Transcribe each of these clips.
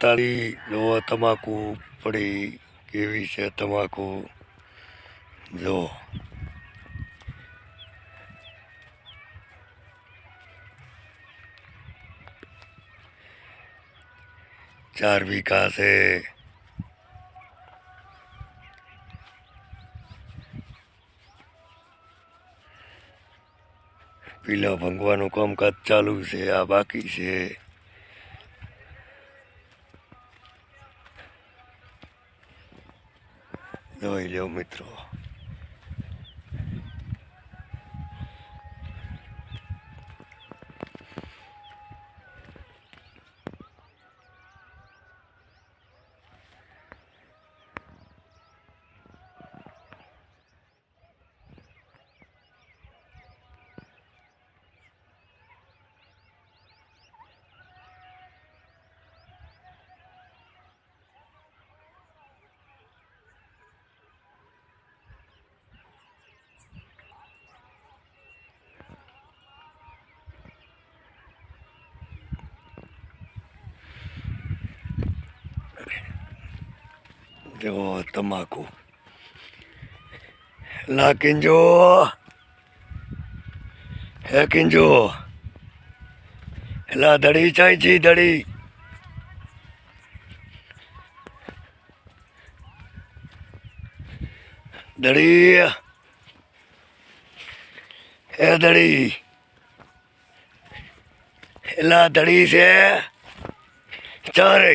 તાળી જુઓ તમાકુ પડી કેવી છે તમાકુ? જો ચાર વીઘા છે. પીલા ભંગવાનું કામકાજ ચાલુ છે, આ બાકી છે. જોઈ લો મિત્રો જો તમાકુ. લા કિંજો. હે કિંજો. લા દડી ચાઈ છી દડી દડી હે દડી એલા દડી છે. ચારે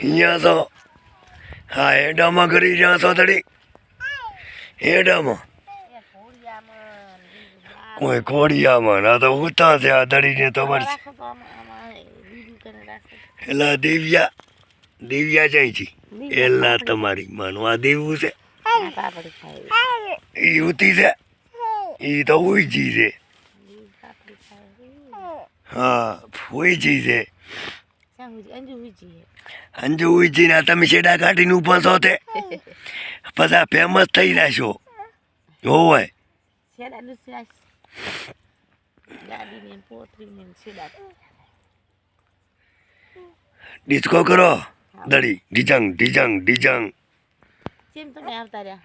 અહીંયા તો હા એડામાં કરી જા દડી એડામાં કોઈ કોડિયામાં ના તો ઉતા છે આ દડીને તો મળશે એલા દિવ્યા. દિવ્યા જાય છે. એલા તમારી માનું આ દેવું છે. ઈ ઉતી છે. ઈ તો ઉઈજી છે. હા ઉઈજી છે. અંજુ ઉઈજી ના તમે શેડા કાઢીને ઊભા છો તે? બધા ફેમસ થઈ જશો હોય. ડિસ્કો કરો. દડી ડીજંગ ડીજંગ ડીજંગ કેમ તમે આવતા રહ્યા?